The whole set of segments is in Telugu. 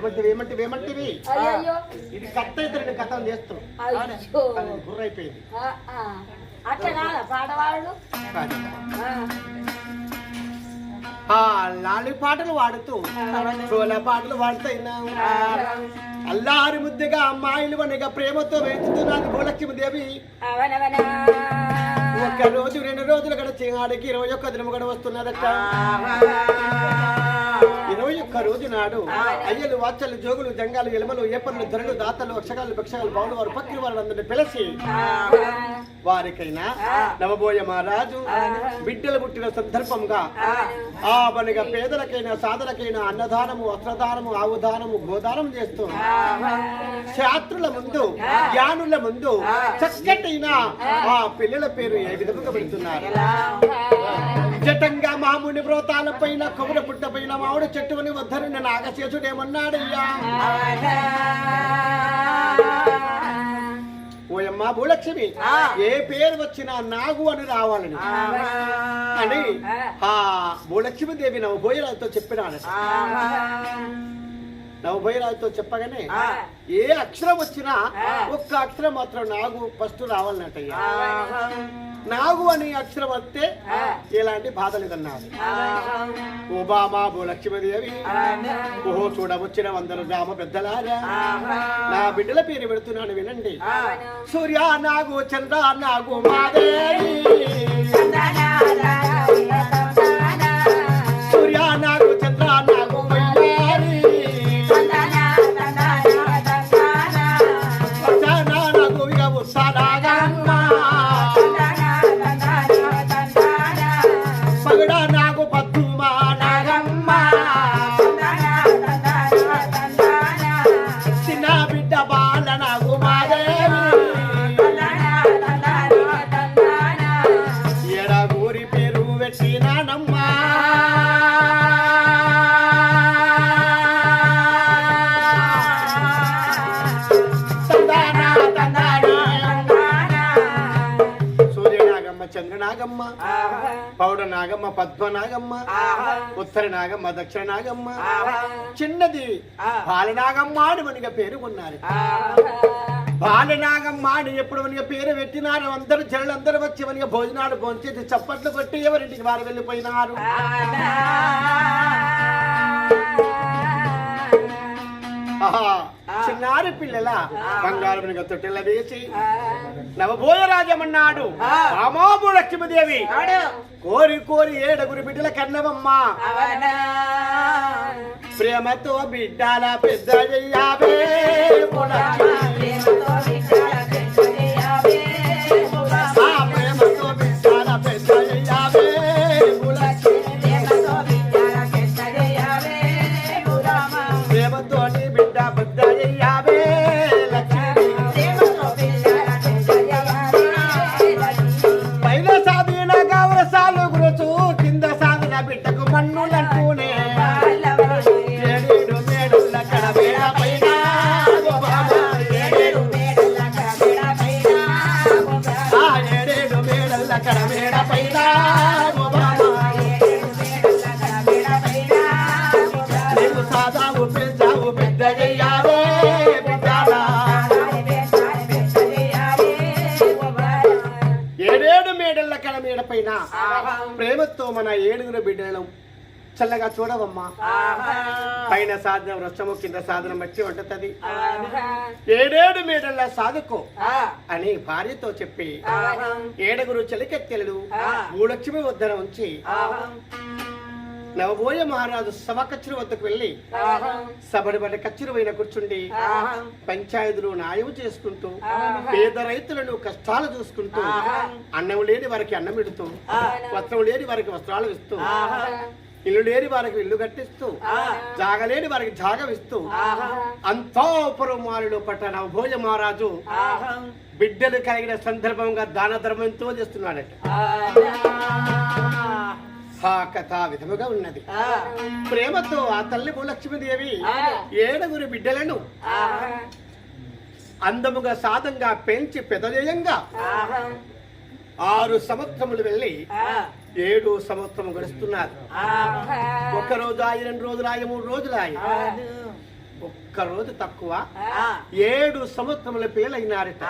ఏమంటివి ఏమంటివి ఇది? కథ అయితే నేను కథం చేస్తున్నాం. అట్లా కాదా? పాడవాళ్ళు. ఆ. లాలి పాటలు వాడుతూ చోళ పాటలు వాడుతున్నాం అల్లారి ముద్దుగా అమ్మాయిలు వనగా ప్రేమతో వేచుతున్నది భూలక్ష్మి దేవి. ఒక్క రోజు రెండు రోజులు గడిచి ఆడికి ఇరవై ఒక్క దినము గడ వస్తున్నదట ఇరవై ఒక్క రోజు నాడు అయ్యలు వాచలు జోగులు జంగాలు ఎలుమలు ఏపర్లు ధరలు దాతలు అక్షగాలు భిక్షగాలు బావులు వారు పక్కిన వారందరిని పిలిచి వారికైనా నవబోయ మహారాజు బిడ్డలు పుట్టిన సందర్భంగా ఆ. మనగా పేదలకైనా సాధనకైనా అన్నదానము వస్త్రదానము ఆవుదానము గోదానం చేస్తూ శాస్త్రుల ముందు జ్ఞానుల ముందు చక్కటైన ఆ. పిల్లల పేరు ఏ విధంగా పెడుతున్నారు? జటంగా మాముని వ్రతాల పైన కొబ్బర పుట్ట పైన మామిడి చెట్టుని వద్దరు నాగశేషుడేమన్నాడయ్యా? ఓయమ్మ భూలక్ష్మి ఏ పేరు వచ్చినా నాగు అని రావాలని. అని ఆ. భూలక్ష్మి దేవి నవభోయరాజుతో చెప్పినాడట నవభోయరాజుతో చెప్పగానే ఏ అక్షరం వచ్చినా ఒక్క అక్షరం మాత్రం నాగు ఫస్ట్ రావాలన్నట్టయ్యా. నాగు అని అక్షరం వస్తే ఎలాంటి బాధ లేదన్నారు ఓబామా భూలక్ష్మీదేవి ఓహో చూడవచ్చిన వందరు గ్రామ పెద్దలారా. నా బిడ్డల పేరు పెడుతున్నాను వినండి. సూర్య నాగు చంద్ర నాగు మాదేవి. చంద్రనాగమ్మ పౌడ నాగమ్మ పద్మ నాగమ్మ. ఉత్తర నాగమ్మ దక్షిణ నాగమ్మ. చిన్నది. బాలనాగమ్మ అని మనకి పేరు కొన్నారు. బాలనాగమ్మ అని ఎప్పుడు మనకి పేరు పెట్టినారు? అందరు జనులు అందరూ వచ్చి మనకి భోజనాలు భోంచేసి చప్పట్లు కొట్టి ఎవరింటికి వారు వెళ్ళిపోయినారు? చిన్నారి పిల్లల బంగారు మనకి తొట్టెల వేసి నవబోయ రాజమన్నాడు రామాబు లక్ష్మీదేవి కోరి కోరి ఏడుగురు బిడ్డల కన్నవమ్మ ప్రేమతో బిడ్డల పెద్ద మన ఏడుగురు బిడ్డలను చల్లగా చూడవమ్మా. పైన సాధన వృక్షము కింద సాధన మట్టి ఉంటది. ఏడేడు మేడల సాధుకో అని భార్యతో చెప్పి ఏడుగురు చెలికెత్తెలు భూలక్ష్మి వద్దన ఉంచి నవబోయ మహారాజు సభ కచ్చురు వద్దకు వెళ్ళి సభడి బడి కచ్చురు పైన కూర్చుండి పంచాయతీలు న్యాయం చేసుకుంటూ పేద రైతులను కష్టాలు చూసుకుంటూ అన్నం లేని వారికి అన్నం పెడుతూ వస్త్రం లేని వారికి వస్త్రాలు ఇస్తూ ఇల్లు లేని వారికి ఇల్లు కట్టిస్తూ జాగలేని వారికి జాగవిస్తూ అంతో పురమాలులో పట్ట నవభోజ మహారాజు బిడ్డలు కలిగిన సందర్భంగా దాన ధర్మంతో చేస్తున్నాడట. ఆ కథ విధముగా ఉన్నది. ప్రేమతో ఆ తల్లి భూలక్ష్మీదేవి ఏడుగురు బిడ్డలను అందముగా సాదంగా పెంచి పెదజయంగా ఆరు సంవత్సరములు వెళ్ళి ఏడు సంవత్సరం గడుస్తున్నారు. ఒక రోజు ఆయి రెండు రోజులు ఆయి మూడు రోజులు ఆయి. ఒక్క రోజు తక్కువ. ఏడు సంవత్సరముల పేలైనారట.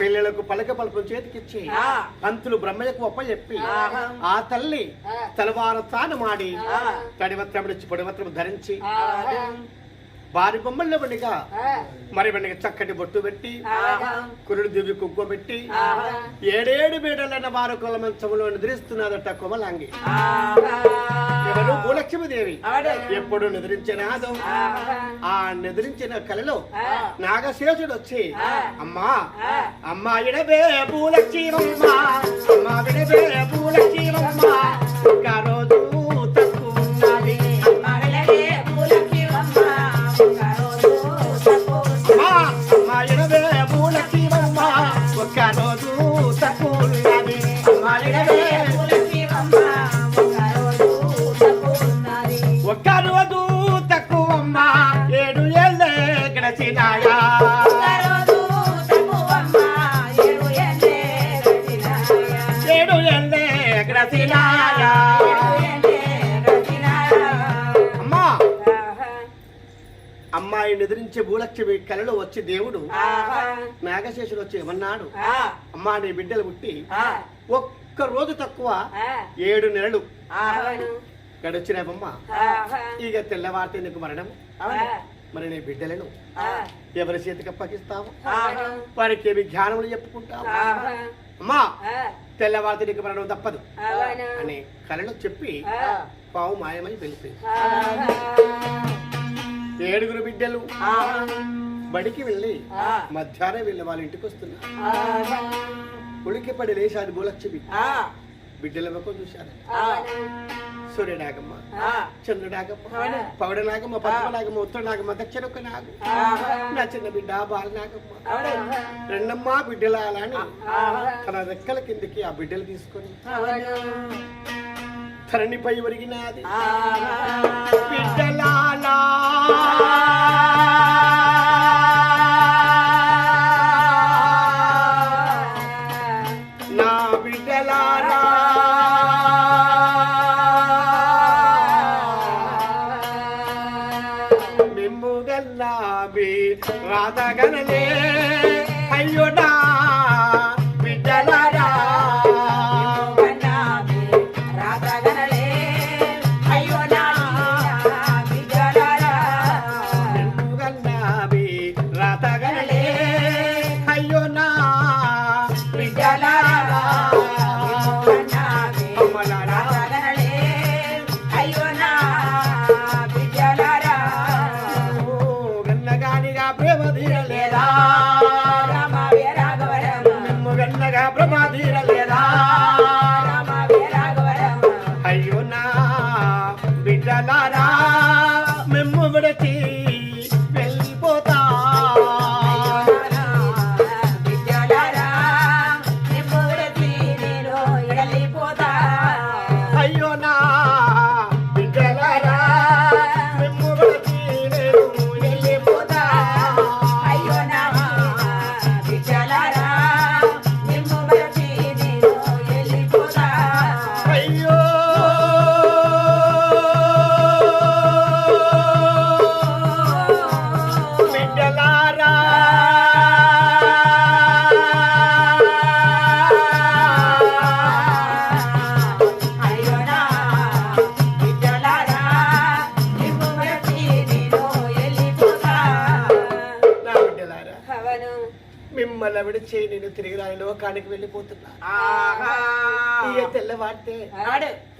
పిల్లలకు పలక పలకం చేతికిచ్చి ఆ. పంతులు బ్రహ్మయ్యకు ఒప్ప చెప్పి. ఆ తల్లి. తలవార తానమాడి ఆ. తడివత్రముడిచ్చి పొడివత్రము ధరించి. వారి బొమ్మల్లో బండిగా ఆ. మరి బండిగా చక్కటి బొట్టు పెట్టి. కురుడు దివ్వి కుగ్గ పెట్టి. ఏడేడు మేడలైన వారు కులమంచములో నిద్రిస్తున్నదట కొమలాంగి. ఎవరు భూలక్ష్మీదేవి. ఎప్పుడు నిద్రించిన నాదం. ఆ నిద్రించిన కలలో. నాగశేషుడు వచ్చి. అమ్మా. అమ్మా ఇడవే పూలక్షీరమ్మ అమ్మా విడవే ఒక రోజు అమ్మా. అమ్మాయి నిద్రించే భూలక్ష్మి కలలో వచ్చి దేవుడు. నాగశేషుడు వచ్చి ఏమన్నాడు. అమ్మా నీ బిడ్డలు పుట్టి. ఒక్క రోజు తక్కువ. ఏడు నెలలు ఆహా. ఇక తెల్లవారితే నీకు మరణం. మరి నీ బిడ్డలను. ఎవరి చేతికి అప్పగిస్తావు ఆహా. వారికి ఏమి జ్ఞానములు చెప్పుకుంటావు ఆహా. అమ్మా నీకు మరణం తప్పదు. అని కలలో చెప్పి. పావు మాయమై వెళ్ళిపోయింది. ఏడుగురు బిడ్డలు. బడికి వెళ్ళి. మధ్యాహ్నం వెళ్ళి వాళ్ళ ఇంటికి వస్తున్నారు. ఉలికి పడి లేచారు ఆ. బిడ్డల ముఖం చూశారు. సూర్యనాగమ్మ అవును. పౌడనాగమ్మ పద్మనాగమ్మ ఉత్తరనాగమ్మ దక్షిణొక్క నాగు. నా చిన్న బిడ్డ బాలనాగమ్మ. రెండమ్మ బిడ్డలాలని ఆహా. తన రెక్కల కిందకి ఆ బిడ్డలు తీసుకొని. ధరణిపై ఒరిగినాది. బిడ్డలాలా నా బిడ్డలారా ప్రేమ తీరలేదా విడిచి నేను తిరిగి రాని లోకానికి వెళ్ళిపోతున్నా ఆహా.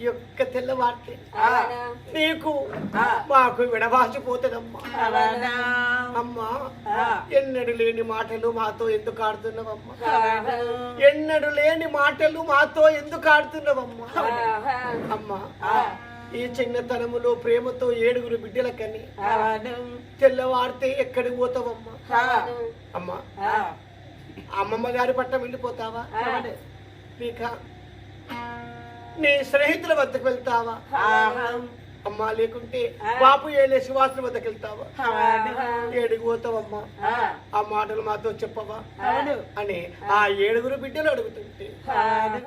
ఈ యొక్క తెల్లవారితే అవును. నీకు. మాకు విడవాసిపోతుందమ్మా. అమ్మా. ఎన్నడు లేని మాటలు మాతో ఎందుకు ఆడుతున్నావమ్మా. ఎన్నడు లేని మాటలు మాతో ఎందుకు ఆడుతున్నావమ్మా. అమ్మా. ఈ చిన్నతనములో ప్రేమతో ఏడుగురు బిడ్డలకని. తెల్లవారితే ఎక్కడికి పోతావమ్మా. అమ్మా. అమ్మమ్మ గారి పట్ల వెళ్ళిపోతావా. ఇక నీ స్నేహితుల వద్దకు వెళ్తావా. అమ్మా లేకుంటే బాపు ఏలే సువాసన వద్దకు వెళ్తావా. ఏడికి పోతావమ్మా ఆ. మాటలు మాతో చెప్పవా. అని ఆ ఏడుగురు బిడ్డలు అడుగుతుంటే.